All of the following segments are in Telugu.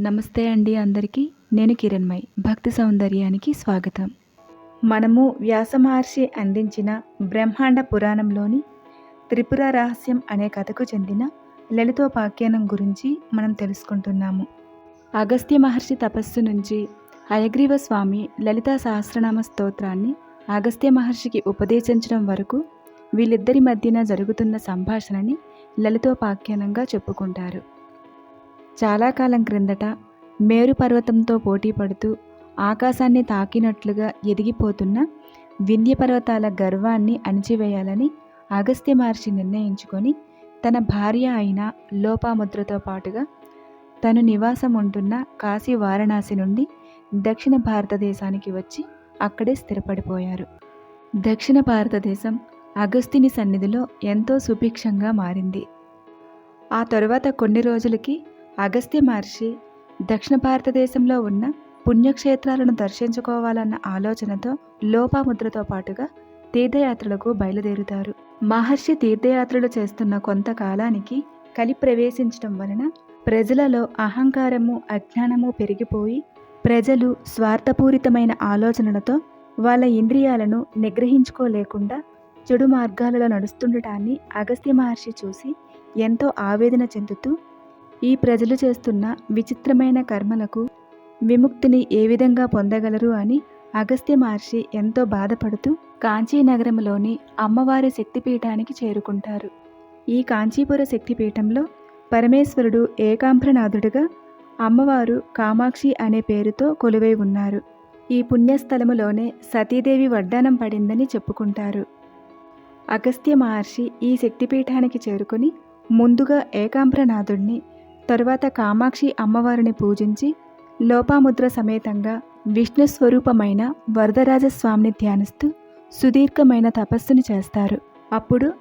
నమస్తే అండి అందరికీ. నేను కిరణ్మయ్. భక్తి సౌందర్యానికి స్వాగతం. మనము వ్యాస మహర్షి అందించిన బ్రహ్మాండ పురాణంలోని త్రిపుర రహస్యం అనే కథకు చెందిన లలితోపాఖ్యానం గురించి మనం తెలుసుకుంటున్నాము. అగస్త్య మహర్షి తపస్సు నుంచి హయగ్రీవ స్వామి లలితా సహస్రనామ స్తోత్రాన్ని అగస్త్య మహర్షికి ఉపదేశించడం వరకు వీళ్ళిద్దరి మధ్యన జరుగుతున్న సంభాషణని లలితోపాఖ్యానంగా చెప్పుకుంటారు. చాలా కాలం క్రిందట మేరు పర్వతంతో పోటీ పడుతూ ఆకాశాన్ని తాకినట్లుగా ఎదిగిపోతున్న వింధ్య పర్వతాల గర్వాన్ని అణిచివేయాలని అగస్త్య మహర్షి నిర్ణయించుకొని తన భార్య అయిన లోపాముద్రతో పాటుగా తను నివాసం ఉంటున్న కాశీ వారణాసి నుండి దక్షిణ భారతదేశానికి వచ్చి అక్కడే స్థిరపడిపోయారు. దక్షిణ భారతదేశం అగస్తిని సన్నిధిలో ఎంతో సుభిక్షంగా మారింది. ఆ తరువాత కొన్ని రోజులకి అగస్త్య మహర్షి దక్షిణ భారతదేశంలో ఉన్న పుణ్యక్షేత్రాలను దర్శించుకోవాలన్న ఆలోచనతో లోపాముద్రతో పాటుగా తీర్థయాత్రలకు బయలుదేరుతారు. మహర్షి తీర్థయాత్రలు చేస్తున్న కొంతకాలానికి కలి ప్రవేశించడం వలన ప్రజలలో అహంకారము అజ్ఞానము పెరిగిపోయి ప్రజలు స్వార్థపూరితమైన ఆలోచనలతో వాళ్ళ ఇంద్రియాలను నిగ్రహించుకోలేకుండా చెడు మార్గాలలో నడుస్తుండటాన్ని అగస్త్య మహర్షి చూసి ఎంతో ఆవేదన చెందుతూ ఈ ప్రజలు చేస్తున్న విచిత్రమైన కర్మలకు విముక్తిని ఏ విధంగా పొందగలరు అని అగస్త్య మహర్షి ఎంతో బాధపడుతూ కాంచీనగరంలోని అమ్మవారి శక్తిపీఠానికి చేరుకుంటారు. ఈ కాంచీపుర శక్తిపీఠంలో పరమేశ్వరుడు ఏకాంభ్రనాథుడుగా అమ్మవారు కామాక్షి అనే పేరుతో కొలువై ఉన్నారు. ఈ పుణ్యస్థలములోనే సతీదేవి వడ్డానం పడిందని చెప్పుకుంటారు. అగస్త్య మహర్షి ఈ శక్తిపీఠానికి చేరుకొని ముందుగా ఏకాంభ్రనాథుడిని తరువాత కామాక్షి అమ్మవారిని పూజించి లోపాముద్ర సమేతంగా విష్ణు స్వరూపమైన వరదరాజస్వామిని ధ్యానిస్తూ సుదీర్ఘమైన తపస్సును చేస్తారు. అప్పుడు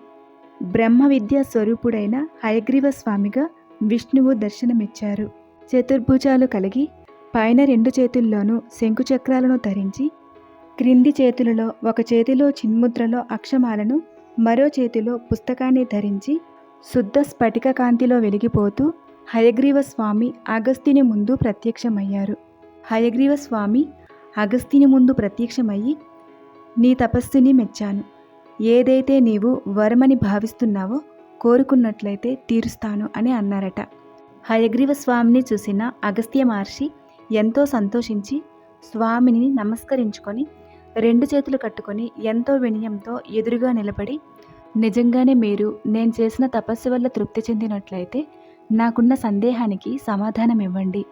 బ్రహ్మ విద్యా స్వరూపుడైన హయగ్రీవ స్వామిగా విష్ణువు దర్శనమిచ్చారు. చతుర్భుజాలు కలిగి పైన రెండు చేతుల్లోనూ శంకుచక్రాలను ధరించి క్రింది చేతులలో ఒక చేతిలో చిన్ముద్రలో అక్షమాలను మరో చేతిలో పుస్తకాన్ని ధరించి శుద్ధ స్ఫటిక కాంతిలో వెలిగిపోతూ హయగ్రీవ స్వామి అగస్త్యుని ముందు ప్రత్యక్షమయ్యారు. హయగ్రీవ స్వామి అగస్త్యుని ముందు ప్రత్యక్షమయ్యి నీ తపస్సుని మెచ్చాను. ఏదైతే నీవు వరమని భావిస్తున్నావో కోరుకున్నట్లయితే తీరుస్తాను అని అన్నారట. హయగ్రీవ స్వామిని చూసిన అగస్త్య మహర్షి ఎంతో సంతోషించి స్వామిని నమస్కరించుకొని రెండు చేతులు కట్టుకొని ఎంతో వినయంతో ఎదురుగా నిలబడి నిజంగానే మీరు నేను చేసిన తపస్సు వల్ల తృప్తి చెందినట్లయితే నాకున్న సందేహానికి సమాధానం ఇవ్వండి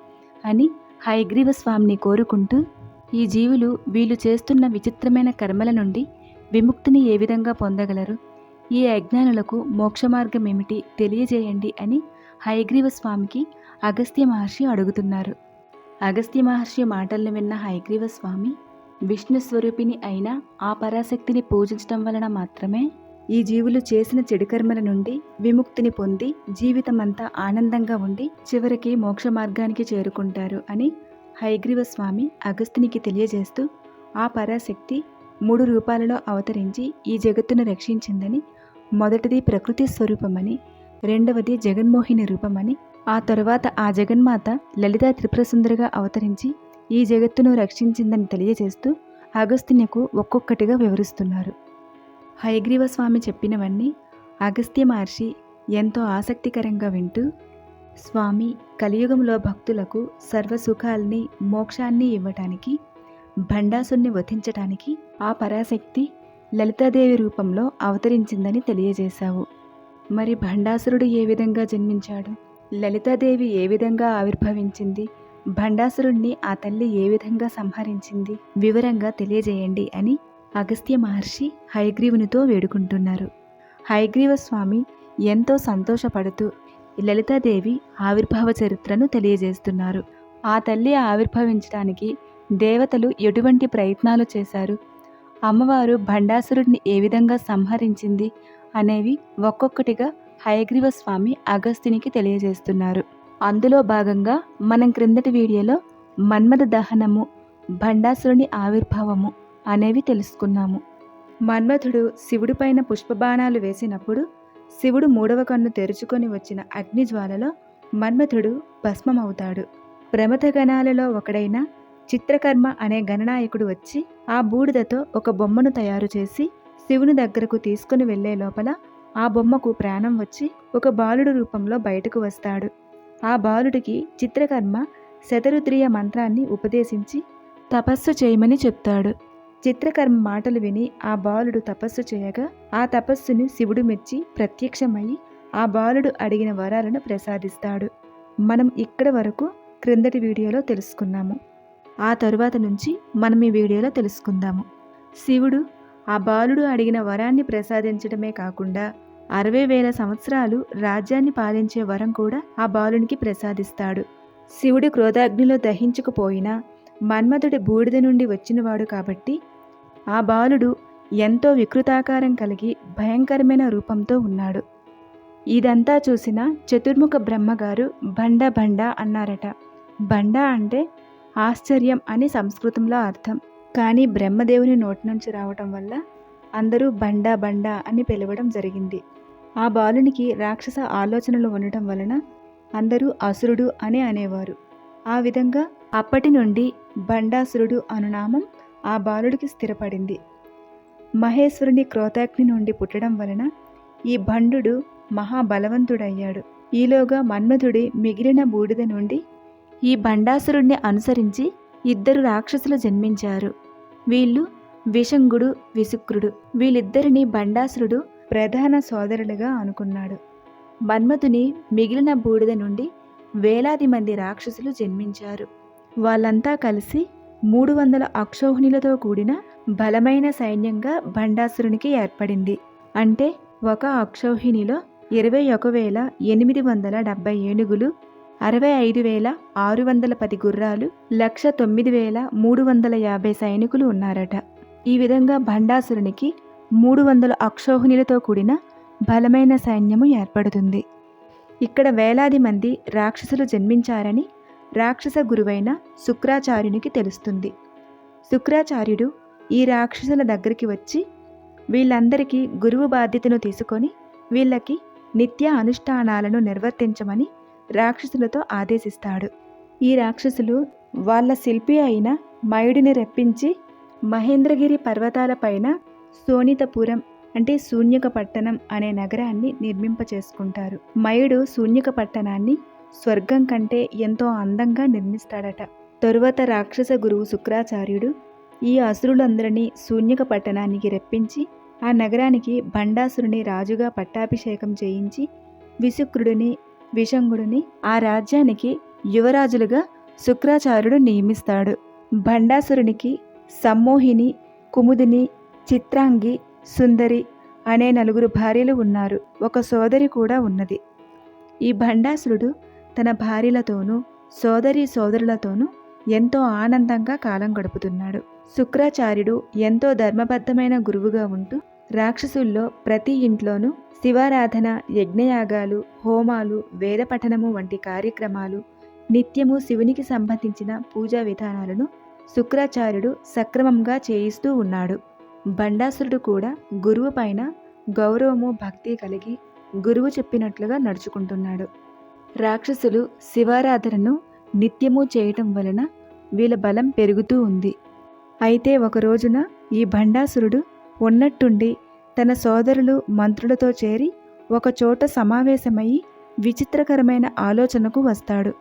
అని హయగ్రీవ స్వామిని కోరుకుంటూ ఈ జీవులు వీళ్ళు చేస్తున్న విచిత్రమైన కర్మల నుండి విముక్తిని ఏ విధంగా పొందగలరు? ఈ అజ్ఞానులకు మోక్ష మార్గం ఏమిటి తెలియజేయండి అని హయగ్రీవ స్వామికి అగస్త్య మహర్షి అడుగుతున్నారు. అగస్త్య మహర్షి మాటలను విన్న హయగ్రీవ స్వామి విష్ణు స్వరూపిణి అయిన ఆ పరాశక్తిని పూజించడం వలన మాత్రమే ఈ జీవులు చేసిన చెడుకర్మల నుండి విముక్తిని పొంది జీవితమంతా ఆనందంగా ఉండి చివరికి మోక్ష మార్గానికి చేరుకుంటారు అని హైగ్రీవ స్వామి అగస్త్యునికి తెలియజేస్తూ ఆ పరాశక్తి మూడు రూపాలలో అవతరించి ఈ జగత్తును రక్షించిందని మొదటిది ప్రకృతి స్వరూపమని రెండవది జగన్మోహిని రూపమని ఆ తరువాత ఆ జగన్మాత లలితా త్రిపురసుందరిగా అవతరించి ఈ జగత్తును రక్షించిందని తెలియజేస్తూ అగస్త్యునికి ఒక్కొక్కటిగా వివరిస్తున్నారు. హయగ్రీవ స్వామి చెప్పినవన్నీ అగస్త్య మహర్షి ఎంతో ఆసక్తికరంగా వింటూ స్వామి కలియుగంలో భక్తులకు సర్వసుఖాల్ని మోక్షాన్ని ఇవ్వటానికి భండాసుని వధించటానికి ఆ పరాశక్తి లలితాదేవి రూపంలో అవతరించిందని తెలియజేశావు. మరి భండాసురుడు ఏ విధంగా జన్మించాడు? లలితాదేవి ఏ విధంగా ఆవిర్భవించింది? భండాసురుణ్ణి ఆ తల్లి ఏ విధంగా సంహరించింది? వివరంగా తెలియజేయండి అని అగస్త్య మహర్షి హయగ్రీవునితో వేడుకుంటున్నారు. హయగ్రీవ స్వామి ఎంతో సంతోషపడుతూ లలితాదేవి ఆవిర్భావ చరిత్రను తెలియజేస్తున్నారు. ఆ తల్లి ఆవిర్భవించడానికి దేవతలు ఎటువంటి ప్రయత్నాలు చేశారు? అమ్మవారు భండాసురుడిని ఏ విధంగా సంహరించింది? అనేవి ఒక్కొక్కటిగా హయగ్రీవ స్వామి అగస్త్యునికి తెలియజేస్తున్నారు. అందులో భాగంగా మనం క్రిందటి వీడియోలో మన్మథ దహనము భండాసురుని ఆవిర్భావము అనేవి తెలుసుకున్నాము. మన్మథుడు శివుడిపైన పుష్పబాణాలు వేసినప్పుడు శివుడు మూడవ కన్ను తెరుచుకొని వచ్చిన అగ్నిజ్వాలలో మన్మథుడు భస్మమవుతాడు. ప్రమథగణాలలో ఒకడైన చిత్రకర్మ అనే గణనాయకుడు వచ్చి ఆ బూడిదతో ఒక బొమ్మను తయారు చేసి శివుని దగ్గరకు తీసుకుని వెళ్ళే లోపల ఆ బొమ్మకు ప్రాణం వచ్చి ఒక బాలుడు రూపంలో బయటకు వస్తాడు. ఆ బాలుడికి చిత్రకర్మ శతరుద్రియ మంత్రాన్ని ఉపదేశించి తపస్సు చేయమని చెప్తాడు. చిత్రకర్మ మాటలు విని ఆ బాలుడు తపస్సు చేయగా ఆ తపస్సుని శివుడు మెచ్చి ప్రత్యక్షమై ఆ బాలుడు అడిగిన వరాలను ప్రసాదిస్తాడు. మనం ఇక్కడ వరకు క్రిందటి వీడియోలో తెలుసుకున్నాము. ఆ తరువాత నుంచి మనం ఈ వీడియోలో తెలుసుకుందాము. శివుడు ఆ బాలుడు అడిగిన వరాన్ని ప్రసాదించడమే కాకుండా అరవై వేల సంవత్సరాలు రాజ్యాన్ని పాలించే వరం కూడా ఆ బాలునికి ప్రసాదిస్తాడు. శివుడు క్రోధాగ్నిలో దహించుకుపోయినా మన్మథుడి బూడిద నుండి వచ్చినవాడు కాబట్టి ఆ బాలుడు ఎంతో వికృతాకారం కలిగి భయంకరమైన రూపంతో ఉన్నాడు. ఇదంతా చూసిన చతుర్ముఖ బ్రహ్మగారు బండ బండ అన్నారట. బండ అంటే ఆశ్చర్యం అని సంస్కృతంలో అర్థం. కానీ బ్రహ్మదేవుని నోటి నుంచి రావటం వల్ల అందరూ బండ బండ అని పిలవడం జరిగింది. ఆ బాలునికి రాక్షస ఆలోచనలు ఉండటం వలన అందరూ అసురుడు అని అనేవారు. ఆ విధంగా అప్పటి నుండి బండాసురుడు అనునామం ఆ బాలుడికి స్థిరపడింది. మహేశ్వరుని క్రోతాగ్ని నుండి పుట్టడం వలన ఈ భండు మహాబలవంతుడయ్యాడు. ఈలోగా మన్మధుడి మిగిలిన బూడిద నుండి ఈ భండాసురుణ్ణి అనుసరించి ఇద్దరు రాక్షసులు జన్మించారు. వీళ్ళు విషంగుడు విసుక్రుడు. వీళ్ళిద్దరిని బండాసురుడు ప్రధాన సోదరులుగా అనుకున్నాడు. మన్మధుని మిగిలిన బూడిద నుండి వేలాది మంది రాక్షసులు జన్మించారు. వాళ్ళంతా కలిసి మూడు వందల అక్షోహిణులతో కూడిన బలమైన సైన్యంగా భండాసురునికి ఏర్పడింది. అంటే ఒక అక్షౌహిణిలో ఇరవై ఒక వేల ఎనిమిది వందల డెబ్బై ఏనుగులు అరవై ఐదు వేల ఆరు వందల పది గుర్రాలు లక్ష తొమ్మిది వేల మూడు వందల యాభై సైనికులు ఉన్నారట. ఈ విధంగా భండాసురునికి మూడు వందల అక్షోహిణులతో కూడిన బలమైన సైన్యము ఏర్పడుతుంది. ఇక్కడ వేలాది మంది రాక్షసులు జన్మించారని రాక్షస గురువైన శుక్రాచార్యునికి తెలుస్తుంది. శుక్రాచార్యుడు ఈ రాక్షసుల దగ్గరికి వచ్చి వీళ్ళందరికీ గురువు బాధ్యతను తీసుకొని వీళ్ళకి నిత్య అనుష్ఠానాలను నిర్వర్తించమని రాక్షసులతో ఆదేశిస్తాడు. ఈ రాక్షసులు వాళ్ళ శిల్పి అయిన మయుడిని రెప్పించి మహేంద్రగిరి పర్వతాలపైన సోనితపురం అంటే శూన్యక పట్టణం అనే నగరాన్ని నిర్మింపచేసుకుంటారు. మయుడు శూన్యక పట్టణాన్ని స్వర్గం కంటే ఎంతో అందంగా నిర్మిస్తాడట. తరువాత రాక్షస గురువు శుక్రాచార్యుడు ఈ అసురులందరినీ శూన్యక పట్టణానికి రెప్పించి ఆ నగరానికి భండాసురుని రాజుగా పట్టాభిషేకం చేయించి విశుక్రుడిని విషంగుడిని ఆ రాజ్యానికి యువరాజులుగా శుక్రాచార్యుడు నియమిస్తాడు. భండాసురునికి సమ్మోహిని కుముదిని చిత్రాంగి సుందరి అనే నలుగురు భార్యలు ఉన్నారు. ఒక సోదరి కూడా ఉన్నది. ఈ భండాసురుడు తన భార్యలతోనూ సోదరి సోదరులతోనూ ఎంతో ఆనందంగా కాలం గడుపుతున్నాడు. శుక్రాచార్యుడు ఎంతో ధర్మబద్ధమైన గురువుగా ఉంటూ రాక్షసుల్లో ప్రతి ఇంట్లోనూ శివారాధన యజ్ఞయాగాలు హోమాలు వేద పఠనము వంటి కార్యక్రమాలు నిత్యము శివునికి సంబంధించిన పూజా విధానాలను శుక్రాచార్యుడు సక్రమంగా చేయిస్తూ ఉన్నాడు. బండాసురుడు కూడా గురువు పైన గౌరవము భక్తి కలిగి గురువు చెప్పినట్లుగా నడుచుకుంటున్నాడు. రాక్షసులు శివారాధనను నిత్యము చేయటం వలన వీళ్ళ బలం పెరుగుతూ ఉంది. అయితే ఒక రోజున ఈ భండాసురుడు ఉన్నట్టుండి తన సోదరులు మంత్రులతో చేరి ఒకచోట సమావేశమై విచిత్రకరమైన ఆలోచనకు వస్తాడు.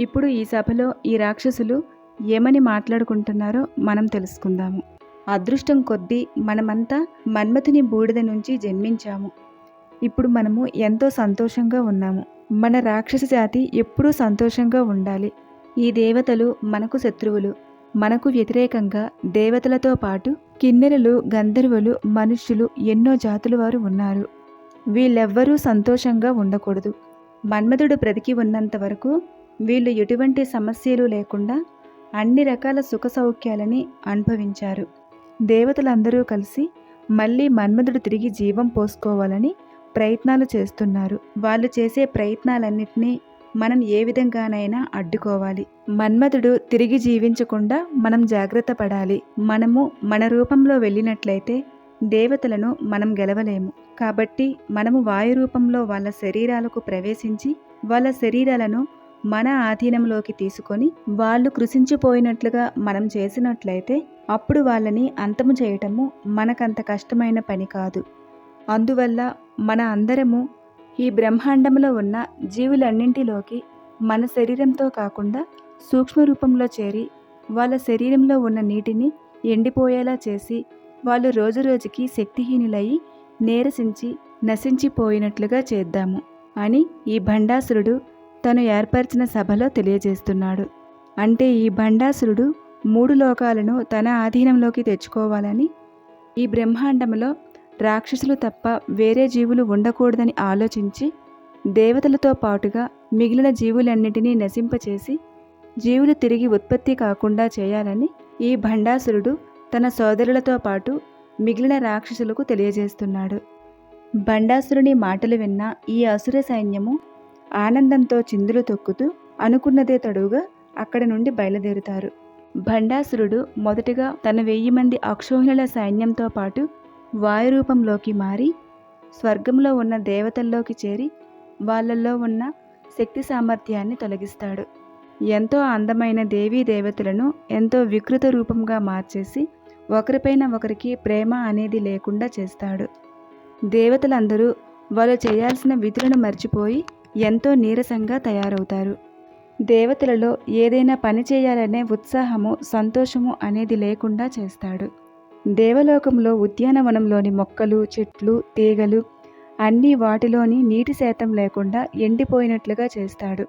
ఇప్పుడు ఈ సభలో ఈ రాక్షసులు ఏమని మాట్లాడుకుంటున్నారో మనం తెలుసుకుందాము. అదృష్టం కొద్దీ మనమంతా మన్మథుని బూడిద నుంచి జన్మించాము. ఇప్పుడు మనము ఎంతో సంతోషంగా ఉన్నాము. మన రాక్షస జాతి ఎప్పుడూ సంతోషంగా ఉండాలి. ఈ దేవతలు మనకు శత్రువులు. మనకు వ్యతిరేకంగా దేవతలతో పాటు కిన్నెరలు గంధర్వులు మనుష్యులు ఎన్నో జాతుల వారు ఉన్నారు. వీళ్ళెవ్వరూ సంతోషంగా ఉండకూడదు. మన్మధుడు బ్రతికి ఉన్నంత వరకు వీళ్ళు ఎటువంటి సమస్యలు లేకుండా అన్ని రకాల సుఖ సౌఖ్యాలని అనుభవించారు. దేవతలందరూ కలిసి మళ్ళీ మన్మధుడు తిరిగి జీవం పోసుకోవాలని ప్రయత్నాలు చేస్తున్నారు. వాళ్ళు చేసే ప్రయత్నాలన్నింటినీ మనం ఏ విధంగానైనా అడ్డుకోవాలి. మన్మధుడు తిరిగి జీవించకుండా మనం జాగ్రత్త పడాలి. మనము మన రూపంలో వెళ్ళినట్లయితే దేవతలను మనం గెలవలేము. కాబట్టి మనము వాయు రూపంలో వాళ్ళ శరీరాలకు ప్రవేశించి వాళ్ళ శరీరాలను మన ఆధీనంలోకి తీసుకొని వాళ్ళు కృషించిపోయినట్లుగా మనం చేసినట్లయితే అప్పుడు వాళ్ళని అంతము చేయటము మనకంత కష్టమైన పని కాదు. అందువల్ల మన అందరము ఈ బ్రహ్మాండంలో ఉన్న జీవులన్నింటిలోకి మన శరీరంతో కాకుండా సూక్ష్మ రూపంలో చేరి వాళ్ళ శరీరంలో ఉన్న నీటిని ఎండిపోయేలా చేసి వాళ్ళు రోజురోజుకి శక్తిహీనులయ్యి నీరసించి నశించిపోయినట్లుగా చేద్దాము అని ఈ భండాసురుడు తను ఏర్పరిచిన సభలో తెలియజేస్తున్నాడు. అంటే ఈ భండాసురుడు మూడు లోకాలను తన ఆధీనంలోకి తెచ్చుకోవాలని ఈ బ్రహ్మాండంలో రాక్షసులు తప్ప వేరే జీవులు ఉండకూడదని ఆలోచించి దేవతలతో పాటుగా మిగిలిన జీవులన్నిటినీ నశింపచేసి జీవులు తిరిగి ఉత్పత్తి కాకుండా చేయాలని ఈ భండాసురుడు తన సోదరులతో పాటు మిగిలిన రాక్షసులకు తెలియజేస్తున్నాడు. భండాసురుని మాటలు విన్న ఈ అసుర సైన్యము ఆనందంతో చిందులు తొక్కుతూ అనుకున్నదే తడువుగా అక్కడి నుండి బయలుదేరుతారు. భండాసురుడు మొదటగా తన వెయ్యి మంది అక్షోహిణుల సైన్యంతో పాటు వాయురూపంలోకి మారి స్వర్గంలో ఉన్న దేవతల్లోకి చేరి వాళ్ళల్లో ఉన్న శక్తి సామర్థ్యాన్ని తొలగిస్తాడు. ఎంతో అందమైన దేవీ దేవతలను ఎంతో వికృత రూపంగా మార్చేసి ఒకరిపైన ఒకరికి ప్రేమ అనేది లేకుండా చేస్తాడు. దేవతలందరూ వాళ్ళు చేయాల్సిన విధులను మర్చిపోయి ఎంతో నీరసంగా తయారవుతారు. దేవతలలో ఏదైనా పని చేయాలనే ఉత్సాహము సంతోషము అనేది లేకుండా చేస్తాడు. దేవలోకంలో ఉద్యానవనంలోని మొక్కలు చెట్లు తీగలు అన్నీ వాటిలోని నీటి శాతం లేకుండా ఎండిపోయినట్లుగా చేస్తాడు.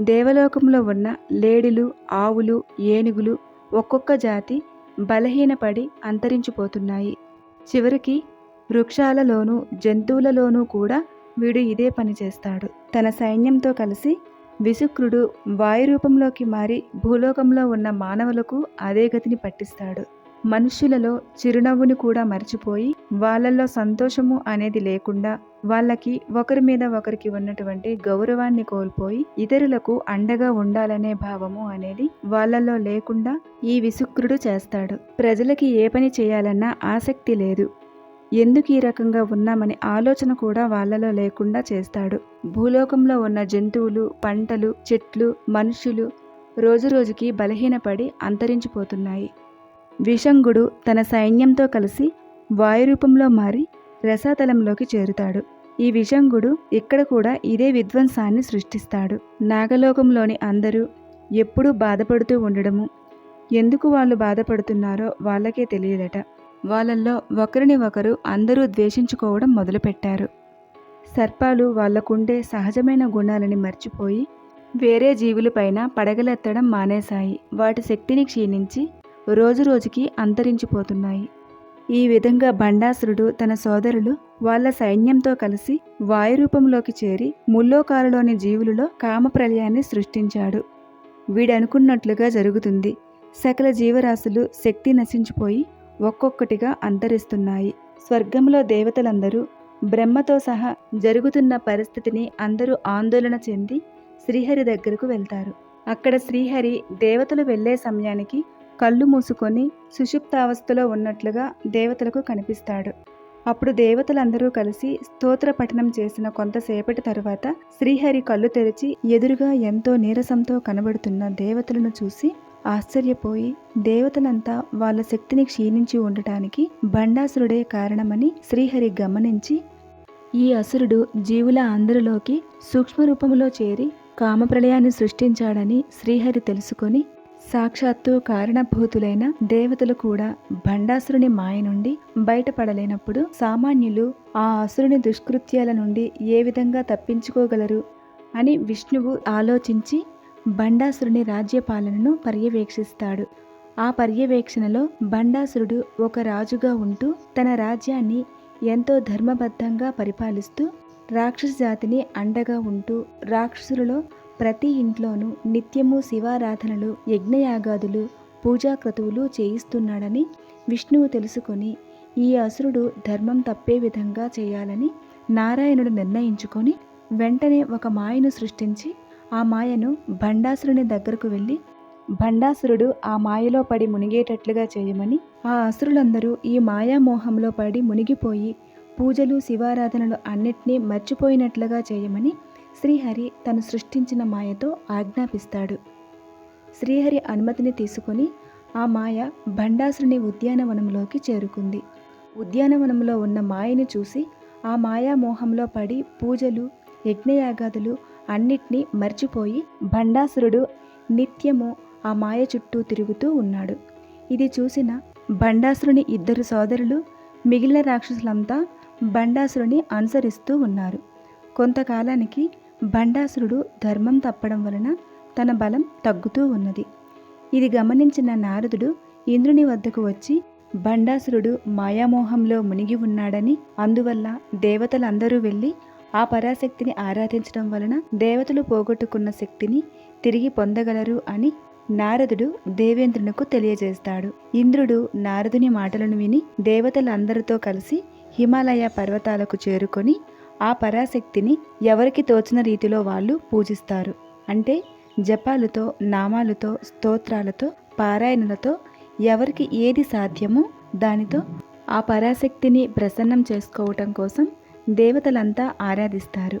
దేవలోకంలో ఉన్న లేడిలు ఆవులు ఏనుగులు ఒక్కొక్క జాతి బలహీనపడి అంతరించిపోతున్నాయి. చివరికి వృక్షాలలోనూ జంతువులలోనూ కూడా వీడు ఇదే పని చేస్తాడు. తన సైన్యంతో కలిసి విసుక్రుడు వాయురూపంలోకి మారి భూలోకంలో ఉన్న మానవులకు అదే గతిని పట్టిస్తాడు. మనుషులలో చిరునవ్వుని కూడా మర్చిపోయి వాళ్ళల్లో సంతోషము అనేది లేకుండా వాళ్ళకి ఒకరి మీద ఒకరికి ఉన్నటువంటి గౌరవాన్ని కోల్పోయి ఇతరులకు అండగా ఉండాలనే భావము అనేది వాళ్ళల్లో లేకుండా ఈ విసుక్రుడు చేస్తాడు. ప్రజలకి ఏ పని చేయాలన్నా ఆసక్తి లేదు. ఎందుకు ఈ రకంగా ఉన్నామనే ఆలోచన కూడా వాళ్ళలో లేకుండా చేస్తాడు. భూలోకంలో ఉన్న జంతువులు పంటలు చెట్లు మనుషులు రోజురోజుకి బలహీనపడి అంతరించిపోతున్నాయి. విషంగుడు తన సైన్యంతో కలిసి వాయురూపంలో మారి రసాతలంలోకి చేరుతాడు. ఈ విషంగుడు ఇక్కడ కూడా ఇదే విధ్వంసాన్ని సృష్టిస్తాడు. నాగలోకంలోని అందరూ ఎప్పుడూ బాధపడుతూ ఉండడము. ఎందుకు వాళ్ళు బాధపడుతున్నారో వాళ్ళకే తెలియదట. వాళ్ళల్లో ఒకరిని ఒకరు అందరూ ద్వేషించుకోవడం మొదలుపెట్టారు. సర్పాలు వాళ్ళకుండే సహజమైన గుణాలని మర్చిపోయి వేరే జీవులపైన పడగలెత్తడం మానేశాయి. వాటి శక్తిని క్షీణించి రోజురోజుకి అంతరించిపోతున్నాయి. ఈ విధంగా బండాసురుడు తన సోదరులు వాళ్ళ సైన్యంతో కలిసి వాయురూపంలోకి చేరి ముల్లోకాలలోని జీవులలో కామప్రలయాన్ని సృష్టించాడు. వీడనుకున్నట్లుగా జరుగుతుంది. సకల జీవరాశులు శక్తి నశించిపోయి ఒక్కొక్కటిగా అంతరిస్తున్నాయి. స్వర్గంలో దేవతలందరూ బ్రహ్మతో సహా జరుగుతున్న పరిస్థితిని అందరూ ఆందోళన చెంది శ్రీహరి దగ్గరకు వెళ్తారు. అక్కడ శ్రీహరి దేవతలు వెళ్ళే సమయానికి కళ్ళు మూసుకొని సుషుప్తావస్థలో ఉన్నట్లుగా దేవతలకు కనిపిస్తాడు. అప్పుడు దేవతలందరూ కలిసి స్తోత్ర పఠనం చేసిన కొంతసేపటి తరువాత శ్రీహరి కళ్ళు తెరిచి ఎదురుగా ఎంతో నీరసంతో కనబడుతున్న దేవతలను చూసి ఆశ్చర్యపోయి దేవతలంతా వాళ్ళ శక్తిని క్షీణించి ఉండటానికి బండాసురుడే కారణమని శ్రీహరి గమనించి ఈ అసురుడు జీవుల అందరిలోకి సూక్ష్మ రూపంలో చేరి కామప్రళయాన్ని సృష్టించాడని శ్రీహరి తెలుసుకొని సాక్షాత్తు కారణభూతులైన దేవతలు కూడా భండాసురుని మాయ నుండి బయటపడలేనప్పుడు సామాన్యులు ఆ అసురుని దుష్కృత్యాల నుండి ఏ విధంగా తప్పించుకోగలరు అని విష్ణువు ఆలోచించి బండాసురుని రాజ్యపాలనను పర్యవేక్షిస్తాడు. ఆ పర్యవేక్షణలో బండాసురుడు ఒక రాజుగా ఉంటూ తన రాజ్యాన్ని ఎంతో ధర్మబద్ధంగా పరిపాలిస్తూ రాక్షస జాతిని అండగా ఉంటూ రాక్షసులలో ప్రతి ఇంట్లోనూ నిత్యము శివారాధనలు యజ్ఞయాగాదులు పూజాక్రతువులు చేయిస్తున్నాడని విష్ణువు తెలుసుకొని ఈ అసురుడు ధర్మం తప్పే విధంగా చేయాలని నారాయణుడు నిర్ణయించుకొని వెంటనే ఒక మాయను సృష్టించి ఆ మాయను భండాసురుని దగ్గరకు వెళ్ళి భండాసురుడు ఆ మాయలో పడి మునిగేటట్లుగా చేయమని. ఆ అసురులందరూ ఈ మాయామోహంలో పడి మునిగిపోయి పూజలు శివారాధనలు అన్నిటినీ మర్చిపోయినట్లుగా చేయమని శ్రీహరి తను సృష్టించిన మాయతో ఆజ్ఞాపిస్తాడు. శ్రీహరి అనుమతిని తీసుకొని ఆ మాయ భండాసురుని ఉద్యానవనంలోకి చేరుకుంది. ఉద్యానవనంలో ఉన్న మాయని చూసి ఆ మాయామోహంలో పడి పూజలు యజ్ఞయాగాదులు అన్నిటినీ మర్చిపోయి భండాసురుడు నిత్యము ఆ మాయ చుట్టూ తిరుగుతూ ఉన్నాడు. ఇది చూసిన భండాసురుని ఇద్దరు సోదరులు మిగిలిన రాక్షసులంతా భండాసురుని అనుసరిస్తూ ఉన్నారు. కొంతకాలానికి భండాసురుడు ధర్మం తప్పడం వలన తన బలం తగ్గుతూ ఉన్నది. ఇది గమనించిన నారదుడు ఇంద్రుని వద్దకు వచ్చి భండాసురుడు మాయామోహంలో మునిగి ఉన్నాడని అందువల్ల దేవతలందరూ వెళ్ళి ఆ పరాశక్తిని ఆరాధించడం వలన దేవతలు పోగొట్టుకున్న శక్తిని తిరిగి పొందగలరు అని నారదుడు దేవేంద్రునకు తెలియజేస్తాడు. ఇంద్రుడు నారదుని మాటలను విని దేవతలందరితో కలిసి హిమాలయ పర్వతాలకు చేరుకొని ఆ పరాశక్తిని ఎవరికి తోచిన రీతిలో వాళ్ళు పూజిస్తారు. అంటే జపాలతో నామాలతో స్తోత్రాలతో పారాయణలతో ఎవరికి ఏది సాధ్యమో దానితో ఆ పరాశక్తిని ప్రసన్నం చేసుకోవటం కోసం దేవతలంతా ఆరాధిస్తారు.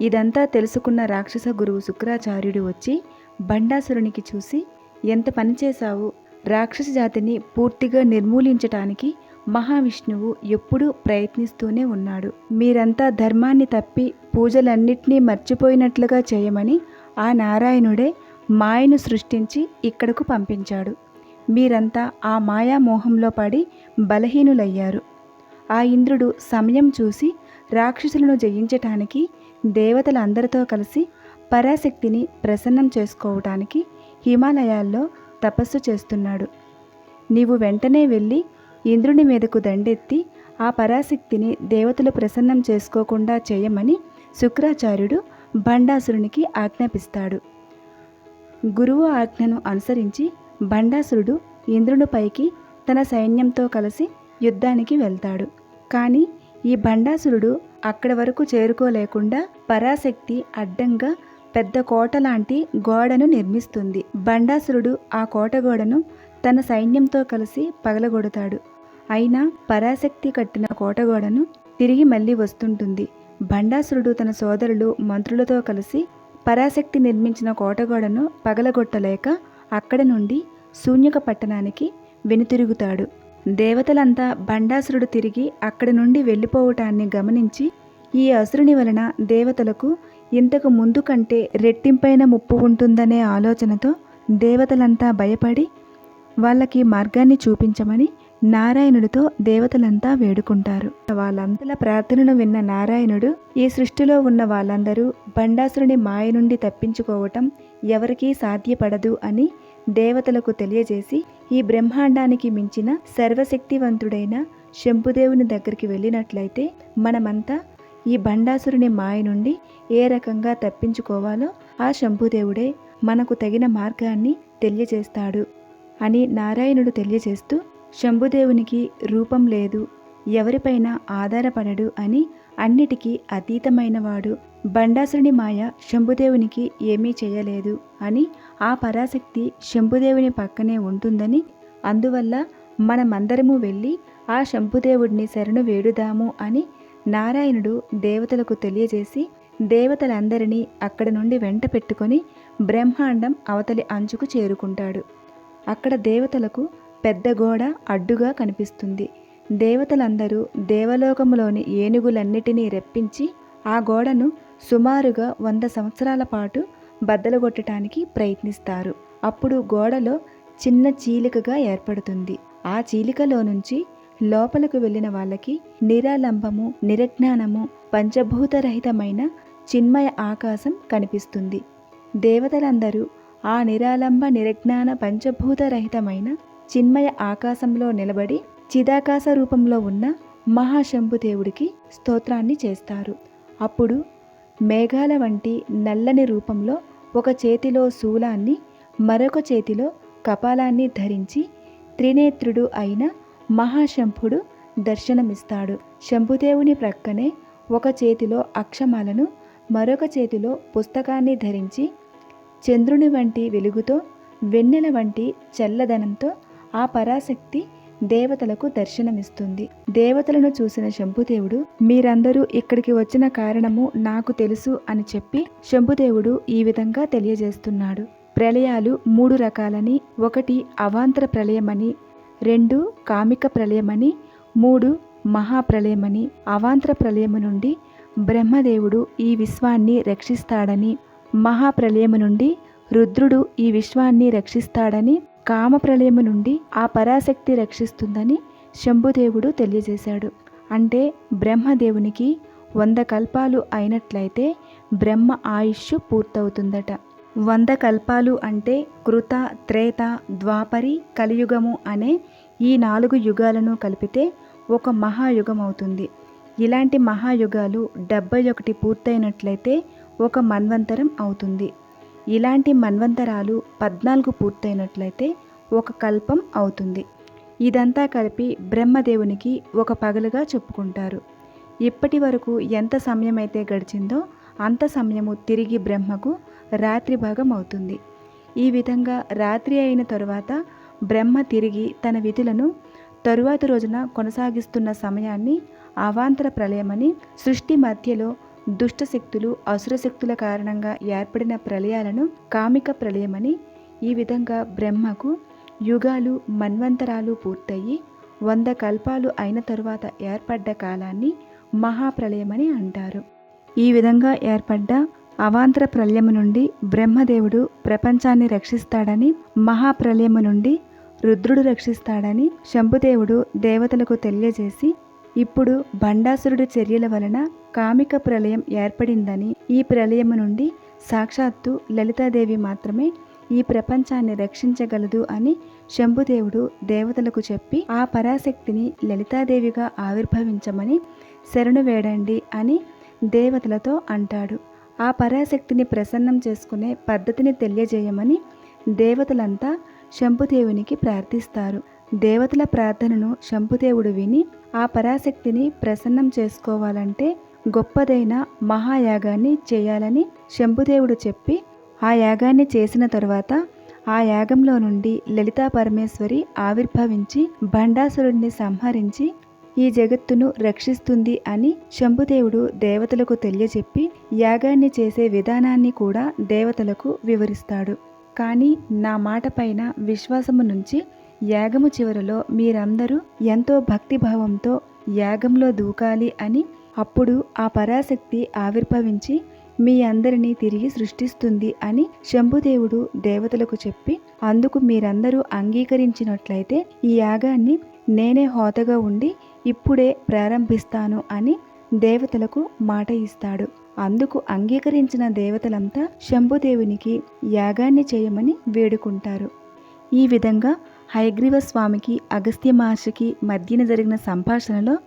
ఇదంతా తెలుసుకున్న రాక్షస గురువు శుక్రాచార్యుడు వచ్చి బండాసురునికి చూసి ఎంత పని చేశావు? రాక్షస జాతిని పూర్తిగా నిర్మూలించటానికి మహావిష్ణువు ఎప్పుడూ ప్రయత్నిస్తూనే ఉన్నాడు. మీరంతా ధర్మాన్ని తప్పి పూజలన్నిటినీ మర్చిపోయినట్లుగా చేయమని ఆ నారాయణుడే మాయను సృష్టించి ఇక్కడకు పంపించాడు. మీరంతా ఆ మాయా మోహంలో పడి బలహీనులయ్యారు. ఆ ఇంద్రుడు సమయం చూసి రాక్షసులను జయించటానికి దేవతలందరితో కలిసి పరాశక్తిని ప్రసన్నం చేసుకోవటానికి హిమాలయాల్లో తపస్సు చేస్తున్నాడు. నీవు వెంటనే వెళ్ళి ఇంద్రుని మీదకు దండెత్తి ఆ పరాశక్తిని దేవతలు ప్రసన్నం చేసుకోకుండా చేయమని శుక్రాచార్యుడు బండాసురునికి ఆజ్ఞాపిస్తాడు. గురువు ఆజ్ఞను అనుసరించి బండాసురుడు ఇంద్రునిపైకి తన సైన్యంతో కలిసి యుద్ధానికి వెళ్తాడు. కానీ ఈ బండాసురుడు అక్కడి వరకు చేరుకోలేకుండా పరాశక్తి అడ్డంగా పెద్ద కోట లాంటి గోడను నిర్మిస్తుంది. బండాసురుడు ఆ కోట గోడను తన సైన్యంతో కలిసి పగలగొడతాడు. అయినా పరాశక్తి కట్టిన కోటగోడను తిరిగి మళ్ళీ వస్తుంటుంది. భండాసురుడు తన సోదరులు మంత్రులతో కలిసి పరాశక్తి నిర్మించిన కోటగోడను పగలగొట్టలేక అక్కడ నుండి శూన్యక పట్టణానికి వెనుతిరుగుతాడు. దేవతలంతా భండాసురుడు తిరిగి అక్కడి నుండి వెళ్ళిపోవటాన్ని గమనించి ఈ అసురుని వలన దేవతలకు ఇంతకు ముందు కంటే రెట్టింపైన ముప్పు ఉంటుందనే ఆలోచనతో దేవతలంతా భయపడి వాళ్ళకి మార్గాన్ని చూపించమని నారాయణుడితో దేవతలంతా వేడుకుంటారు. వాళ్ళంతల ప్రార్థనను విన్న నారాయణుడు ఈ సృష్టిలో ఉన్న వాళ్ళందరూ బండాసురుని మాయ నుండి తప్పించుకోవటం ఎవరికీ సాధ్యపడదు అని దేవతలకు తెలియజేసి ఈ బ్రహ్మాండానికి మించిన సర్వశక్తివంతుడైన శంభుదేవుని దగ్గరికి వెళ్ళినట్లయితే మనమంతా ఈ బండాసురుని మాయ నుండి ఏ రకంగా తప్పించుకోవాలో ఆ శంభుదేవుడే మనకు తగిన మార్గాన్ని తెలియజేస్తాడు అని నారాయణుడు తెలియజేస్తూ శంభుదేవునికి రూపం లేదు ఎవరిపైన ఆధారపడడు అని అన్నిటికీ అతీతమైనవాడు. బండాసురుని మాయ శంభుదేవునికి ఏమీ చేయలేదు అని ఆ పరాశక్తి శంభుదేవుని పక్కనే ఉంటుందని అందువల్ల మనమందరము వెళ్ళి ఆ శంభుదేవుడిని శరణు వేడుదాము అని నారాయణుడు దేవతలకు తెలియజేసి దేవతలందరినీ అక్కడ నుండి వెంట పెట్టుకొని బ్రహ్మాండం అవతలి అంచుకు చేరుకుంటాడు. అక్కడ దేవతలకు పెద్ద గోడ అడ్డుగా కనిపిస్తుంది. దేవతలందరూ దేవలోకములోని ఏనుగులన్నిటినీ రెప్పించి ఆ గోడను సుమారుగా వంద సంవత్సరాల పాటు బద్దలుగొట్టడానికి ప్రయత్నిస్తారు. అప్పుడు గోడలో చిన్న చీలికగా ఏర్పడుతుంది. ఆ చీలికలో నుంచి లోపలకు వెళ్ళిన వాళ్ళకి నిరాలంబము నిరజ్ఞానము పంచభూతరహితమైన చిన్మయ ఆకాశం కనిపిస్తుంది. దేవతలందరూ ఆ నిరాలంబ నిరజ్ఞాన పంచభూతరహితమైన చిన్మయ ఆకాశంలో నిలబడి చిదాకాశ రూపంలో ఉన్న మహాశంభుదేవుడికి స్తోత్రాన్ని చేస్తారు. అప్పుడు మేఘాల వంటి నల్లని రూపంలో ఒక చేతిలో శూలాన్ని మరొక చేతిలో కపాలాన్ని ధరించి త్రినేత్రుడు అయిన మహాశంభుడు దర్శనమిస్తాడు. శంభుదేవుని ప్రక్కనే ఒక చేతిలో అక్షమాలను మరొక చేతిలో పుస్తకాన్ని ధరించి చంద్రుని వంటి వెలుగుతో వెన్నెల వంటి చల్లదనంతో ఆ పరాశక్తి దేవతలకు దర్శనమిస్తుంది. దేవతలను చూసిన శంభుదేవుడు మీరందరూ ఇక్కడికి వచ్చిన కారణము నాకు తెలుసు అని చెప్పి శంభుదేవుడు ఈ విధంగా తెలియజేస్తున్నాడు. ప్రళయాలు మూడు రకాలని ఒకటి అవాంతర ప్రళయమని రెండు కామిక ప్రళయమని మూడు మహాప్రళయమని అవాంతర ప్రళయము నుండి బ్రహ్మదేవుడు ఈ విశ్వాన్ని రక్షిస్తాడని మహాప్రళయము నుండి రుద్రుడు ఈ విశ్వాన్ని రక్షిస్తాడని కామప్రలయము నుండి ఆ పరాశక్తి రక్షిస్తుందని శంభుదేవుడు తెలియజేశాడు. అంటే బ్రహ్మదేవునికి వంద కల్పాలు అయినట్లయితే బ్రహ్మ ఆయుష్ పూర్తవుతుందట. వంద కల్పాలు అంటే కృత త్రేత ద్వాపరి కలియుగము అనే ఈ నాలుగు యుగాలను కలిపితే ఒక మహాయుగం అవుతుంది. ఇలాంటి మహాయుగాలు డెబ్బై ఒకటి పూర్తయినట్లయితే ఒక మన్వంతరం అవుతుంది. ఇలాంటి మన్వంతరాలు పద్నాలుగు పూర్తయినట్లయితే ఒక కల్పం అవుతుంది. ఇదంతా కలిపి బ్రహ్మదేవునికి ఒక పగలుగా చెప్పుకుంటారు. ఇప్పటి వరకు ఎంత సమయం అయితే గడిచిందో అంత సమయము తిరిగి బ్రహ్మకు రాత్రి భాగం అవుతుంది. ఈ విధంగా రాత్రి అయిన తరువాత బ్రహ్మ తిరిగి తన విధులను తరువాతి రోజున కొనసాగిస్తున్న సమయాన్ని అవాంతర ప్రళయమని సృష్టి మధ్యలో దుష్టశక్తులు అసురశక్తుల కారణంగా ఏర్పడిన ప్రళయాలను కామిక ప్రళయమని ఈ విధంగా బ్రహ్మకు యుగాలు మన్వంతరాలు పూర్తయి వంద కల్పాలు అయిన తరువాత ఏర్పడ్డ కాలాన్ని మహాప్రళయమని అంటారు. ఈ విధంగా ఏర్పడ్డ అవాంతర ప్రళయము నుండి బ్రహ్మదేవుడు ప్రపంచాన్ని రక్షిస్తాడని మహాప్రళయము నుండి రుద్రుడు రక్షిస్తాడని శంభుదేవుడు దేవతలకు తెలియజేసి ఇప్పుడు భండాసురుడి చర్యల వలన కామిక ప్రళయం ఏర్పడిందని ఈ ప్రళయము నుండి సాక్షాత్తు లలితాదేవి మాత్రమే ఈ ప్రపంచాన్ని రక్షించగలదు అని శంభుదేవుడు దేవతలకు చెప్పి ఆ పరాశక్తిని లలితాదేవిగా ఆవిర్భవించమని శరణు వేడండి అని దేవతలతో అంటాడు. ఆ పరాశక్తిని ప్రసన్నం చేసుకునే పద్ధతిని తెలియజేయమని దేవతలంతా శంభుదేవునికి ప్రార్థిస్తారు. దేవతల ప్రార్థనను శంభుదేవుడు విని ఆ పరాశక్తిని ప్రసన్నం చేసుకోవాలంటే గొప్పదైన మహాయాగాన్ని చేయాలని శంభుదేవుడు చెప్పి ఆ యాగాన్ని చేసిన తరువాత ఆ యాగంలో నుండి లలితా పరమేశ్వరి ఆవిర్భవించి భండాసురుడిని సంహరించి ఈ జగత్తును రక్షిస్తుంది అని శంభుదేవుడు దేవతలకు తెలియజెప్పి యాగాన్ని చేసే విధానాన్ని కూడా దేవతలకు వివరిస్తాడు. కానీ నా మాటపైన విశ్వాసము నుంచి యాగము చివరలో మీరందరూ ఎంతో భక్తిభావంతో యాగంలో దూకాలి అని అప్పుడు ఆ పరాశక్తి ఆవిర్భవించి మీ అందరినీ తిరిగి సృష్టిస్తుంది అని శంభుదేవుడు దేవతలకు చెప్పి అందుకు మీరందరూ అంగీకరించినట్లయితే ఈ యాగాన్ని నేనే హోతగా ఉండి ఇప్పుడే ప్రారంభిస్తాను అని దేవతలకు మాట ఇస్తాడు. అందుకు అంగీకరించిన దేవతలంతా శంభుదేవునికి యాగాన్ని చేయమని వేడుకుంటారు. ఈ విధంగా హయగ్రీవ స్వామికి అగస్త్య మహర్షికి మధ్యన జరిగిన సంభాషణలో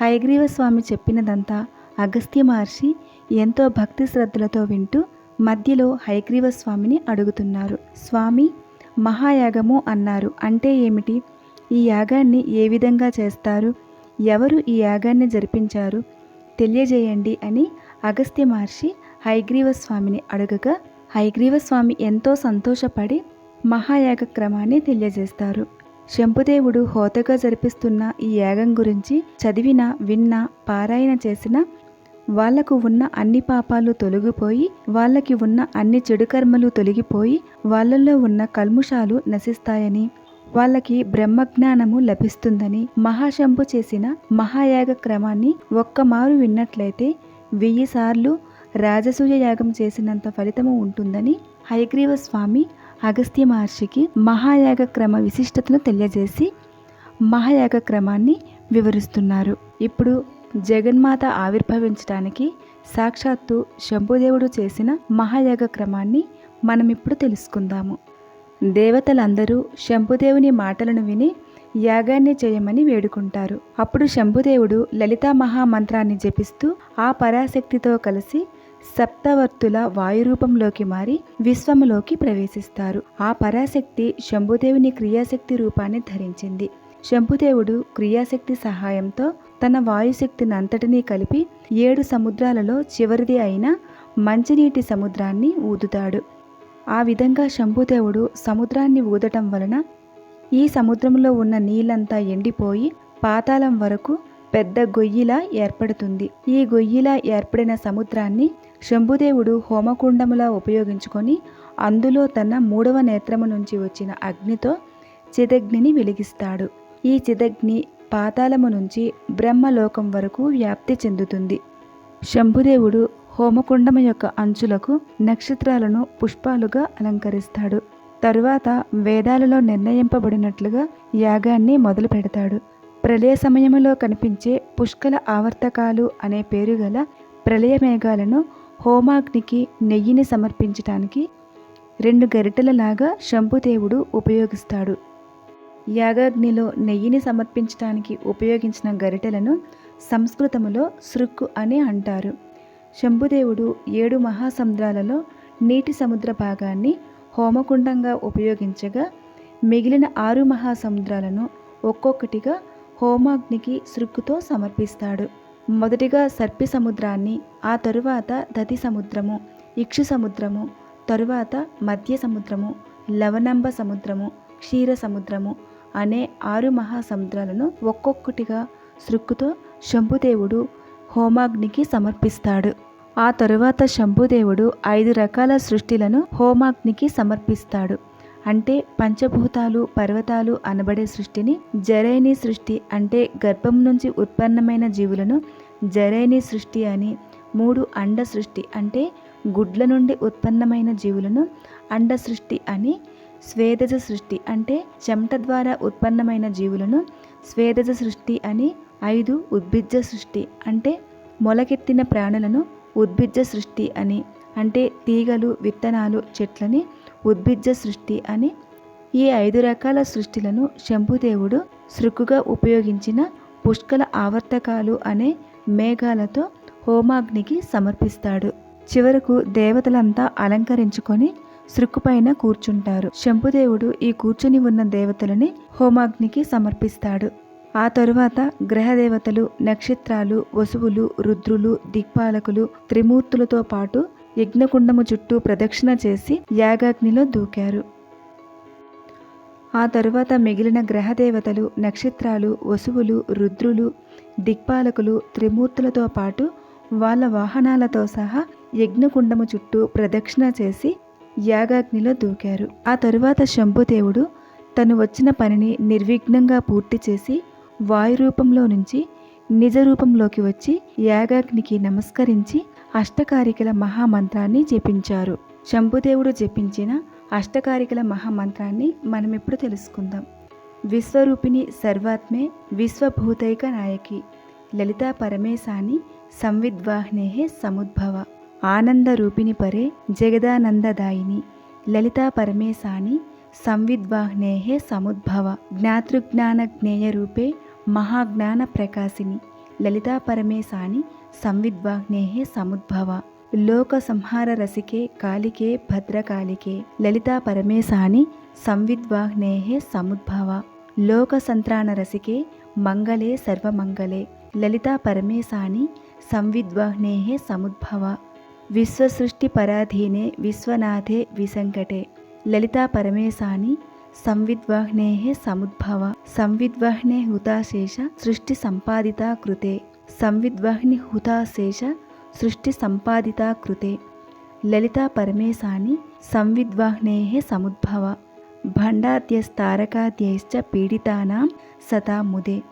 హయగ్రీవ స్వామి చెప్పినదంతా అగస్త్య మహర్షి ఎంతో భక్తి శ్రద్ధలతో వింటూ మధ్యలో హయగ్రీవ స్వామిని అడుగుతున్నారు. స్వామి మహాయాగము అన్నారు. అంటే ఏమిటి? ఈ యాగాన్ని ఏ విధంగా చేస్తారు? ఎవరు ఈ యాగాన్ని జరిపించారు? తెలియజేయండి అని అగస్త్య మహర్షి హైగ్రీవ స్వామిని అడగగా హైగ్రీవ స్వామి ఎంతో సంతోషపడి మహాయాగ క్రమాన్ని తెలియజేస్తారు. శంభుదేవుడు హోతగా జరిపిస్తున్న ఈ యాగం గురించి చదివిన విన్న పారాయణ చేసిన వాళ్ళకు ఉన్న అన్ని పాపాలు తొలగిపోయి వాళ్ళకి ఉన్న అన్ని చెడు కర్మలు తొలగిపోయి వాళ్ళల్లో ఉన్న కల్ముషాలు నశిస్తాయని వాళ్ళకి బ్రహ్మజ్ఞానము లభిస్తుందని మహాశంభు చేసిన మహాయాగ క్రమాన్ని ఒక్కమారు విన్నట్లయితే వెయ్యి సార్లు రాజసూయ యాగం చేసినంత ఫలితము ఉంటుందని హయగ్రీవ స్వామి అగస్త్య మహర్షికి మహాయాగ క్రమ విశిష్టతను తెలియజేసి మహాయాగ క్రమాన్ని వివరిస్తున్నారు. ఇప్పుడు జగన్మాత ఆవిర్భవించడానికి సాక్షాత్తు శంభుదేవుడు చేసిన మహాయాగ క్రమాన్ని మనం ఇప్పుడు తెలుసుకుందాము. దేవతలందరూ శంభుదేవుని మాటలను విని యాగాన్ని చేయమని వేడుకుంటారు. అప్పుడు శంభుదేవుడు లలితా మహామంత్రాన్ని జపిస్తూ ఆ పరాశక్తితో కలిసి సప్తవర్తుల వాయురూపంలోకి మారి విశ్వములోకి ప్రవేశిస్తారు. ఆ పరాశక్తి శంభుదేవుని క్రియాశక్తి రూపాన్ని ధరించింది. శంభుదేవుడు క్రియాశక్తి సహాయంతో తన వాయుశక్తిని అంతటినీ కలిపి ఏడు సముద్రాలలో చివరిది అయిన మంచినీటి సముద్రాన్ని ఊదుతాడు. ఆ విధంగా శంభుదేవుడు సముద్రాన్ని ఊదటం వలన ఈ సముద్రంలో ఉన్న నీళ్ళంతా ఎండిపోయి పాతాళం వరకు పెద్ద గొయ్యిలా ఏర్పడుతుంది. ఈ గొయ్యిలా ఏర్పడిన సముద్రాన్ని శంభుదేవుడు హోమకుండములా ఉపయోగించుకొని అందులో తన మూడవ నేత్రము నుంచి వచ్చిన అగ్నితో చిదగ్నిని వెలిగిస్తాడు. ఈ చిదగ్ని పాతాళము నుంచి బ్రహ్మలోకం వరకు వ్యాప్తి చెందుతుంది. శంభుదేవుడు హోమకుండము యొక్క అంచులకు నక్షత్రాలను పుష్పాలుగా అలంకరిస్తాడు. తరువాత వేదాలలో నిర్ణయింపబడినట్లుగా యాగాన్ని మొదలు పెడతాడు. ప్రళయ సమయంలో కనిపించే పుష్కల ఆవర్తకాలు అనే పేరు గల ప్రళయ మేఘాలను హోమాగ్నికి నెయ్యిని సమర్పించటానికి రెండు గరిటెలలాగా శంభుదేవుడు ఉపయోగిస్తాడు. యాగాగ్నిలో నెయ్యిని సమర్పించడానికి ఉపయోగించిన గరిటెలను సంస్కృతములో సృక్కు అని అంటారు. శంభుదేవుడు ఏడు మహాసముద్రాలలో నీటి సముద్ర భాగాన్ని హోమకుండంగా ఉపయోగించగా మిగిలిన ఆరు మహాసముద్రాలను ఒక్కొక్కటిగా హోమాగ్నికి సృక్కుతో సమర్పిస్తాడు. మొదటిగా సర్పి సముద్రాన్ని ఆ తరువాత దతి సముద్రము ఇక్షు సముద్రము తరువాత మధ్య సముద్రము లవణంబ సముద్రము క్షీర సముద్రము అనే ఆరు మహాసముద్రాలను ఒక్కొక్కటిగా సృక్కుతో శంభుదేవుడు హోమాగ్నికి సమర్పిస్తాడు. ఆ తరువాత శంభుదేవుడు ఐదు రకాల సృష్టిలను హోమాగ్నికి సమర్పిస్తాడు. అంటే పంచభూతాలు పర్వతాలు అనబడే సృష్టిని జరైని సృష్టి అంటే గర్భం నుంచి ఉత్పన్నమైన జీవులను జరైని సృష్టి అని మూడు అండ సృష్టి అంటే గుడ్ల నుండి ఉత్పన్నమైన జీవులను అండ సృష్టి అని స్వేదజ సృష్టి అంటే చెమట ద్వారా ఉత్పన్నమైన జీవులను స్వేదజ సృష్టి అని ఐదు ఉద్భిజ్జ సృష్టి అంటే మొలకెత్తిన ప్రాణులను ఉద్భిజ్జ సృష్టి అని అంటే తీగలు విత్తనాలు చెట్లని ఉద్భిజ్జ సృష్టి అని ఈ ఐదు రకాల సృష్టిలను శంభుదేవుడు సృక్కుగా ఉపయోగించిన పుష్కల ఆవర్తకాలు అనే మేఘాలతో హోమాగ్నికి సమర్పిస్తాడు. చివరకు దేవతలంతా అలంకరించుకొని సృక్కుపైన కూర్చుంటారు. శంభుదేవుడు ఈ కూర్చుని ఉన్న దేవతలని హోమాగ్నికి సమర్పిస్తాడు. ఆ తరువాత గ్రహదేవతలు నక్షత్రాలు వసువులు రుద్రులు దిక్పాలకులు త్రిమూర్తులతో పాటు యజ్ఞకుండము చుట్టూ ప్రదక్షిణ చేసి యాగాగ్నిలో దూకారు. ఆ తరువాత మిగిలిన గ్రహదేవతలు నక్షత్రాలు వసువులు రుద్రులు దిక్పాలకులు త్రిమూర్తులతో పాటు వాళ్ళ వాహనాలతో సహా యజ్ఞకుండము చుట్టూ ప్రదక్షిణ చేసి యాగాగ్నిలో దూకారు. ఆ తరువాత శంభుదేవుడు తను వచ్చిన పనిని నిర్విఘ్నంగా పూర్తి చేసి వాయురూపంలో నుంచి నిజ రూపంలోకి వచ్చి యాగాగ్నికి నమస్కరించి అష్టకారికల మహామంత్రాన్ని జపించారు. శంభుదేవుడు జపించిన అష్టకారికల మహామంత్రాన్ని మనం ఇప్పుడు తెలుసుకుందాం. విశ్వరూపిణి సర్వాత్మే విశ్వభూతైక నాయకి లలితా పరమేశాని సంవిద్వాహ్నేహే సముద్భవ ఆనందరూపిణి పరే జగదానందదాయిని లలితా పరమేశాని సంవిద్వాహ్నేహే సముద్భవ జ్ఞాతృజ్ఞాన జ్ఞేయరూపే మహాజ్ఞాన ప్రకాశిని లలితా పరమేశాని సంవిద్వాగ్నే సముద్భవ. లోక సంహార రసికే కాలికే భద్రకాలికే లలితా పరమేశాని సంవిద్వాగ్నే సముద్భవ. లోక సంత్రాణ రసికే మంగళే సర్వమంగళే. లలితా పరమేశాని సంవిద్వాగ్నే సముద్భవ. విశ్వసృష్టి పరాధీనే విశ్వనాథే విసంకటే. లలితా పరమేశాని సంవిద్వాహ్నే సముద్భవ. సంవిద్వాహ్నే హుతాశేష సృష్టి సంపాదిత కృతే. సంవిద్వాహిని హుతాశేష సృష్టి సంపాదితా కృతే. లలితా పరమేశాని సంవిద్వాహ్నే సముద్భవ. భండాద్యస్తారకాద్యైశ్చ పీడితానాం సదా ముదే.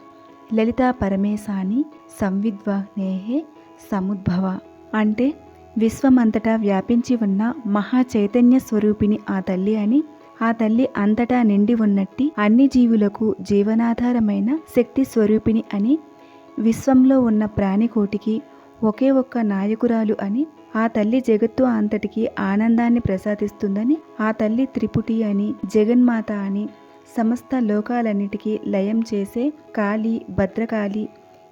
లలితా పరమేశాని సంవిద్వాహ్నే సముద్భవ. అంటే విశ్వమంతటా వ్యాపించి ఉన్న మహా చైతన్య స్వరూపిణి ఆ తల్లి అని ఆ తల్లి అంతటా నిండి ఉన్నట్టి అన్ని జీవులకు జీవనాధారమైన శక్తి స్వరూపిణి అని విశ్వంలో ఉన్న ప్రాణికోటికి ఒకే ఒక్క నాయకురాలు అని ఆ తల్లి జగత్తు అంతటికి ఆనందాన్ని ప్రసాదిస్తుందని ఆ తల్లి త్రిపుటి అని జగన్మాత అని సమస్త లోకాలన్నిటికీ లయం చేసే కాళి భద్రకాళి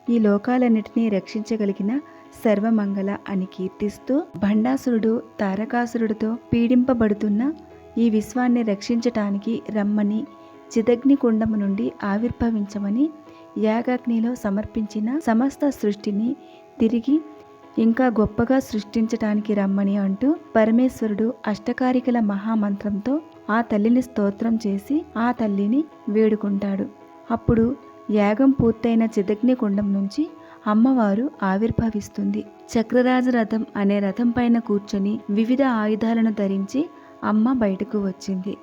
ఈ లోకాలన్నిటినీ రక్షించగలిగిన సర్వమంగళ అని కీర్తిస్తూ భండాసురుడు తారకాసురుడితో పీడింపబడుతున్న ఈ విశ్వాన్ని రక్షించటానికి రమ్మని చిదగ్ని కుండము నుండి ఆవిర్భవించమని యాగాగ్నిలో సమర్పించిన సమస్త సృష్టిని తిరిగి ఇంకా గొప్పగా సృష్టించటానికి రమ్మని అంటూ పరమేశ్వరుడు అష్టకారికల మహామంత్రంతో ఆ తల్లిని స్తోత్రం చేసి ఆ తల్లిని వేడుకుంటాడు. అప్పుడు యాగం పూర్తయిన చిదగ్ని కుండం నుంచి అమ్మవారు ఆవిర్భవిస్తుంది. చక్రరాజ రథం అనే రథం పైన కూర్చొని వివిధ ఆయుధాలను ధరించి అమ్మ బయటకు వచ్చింది.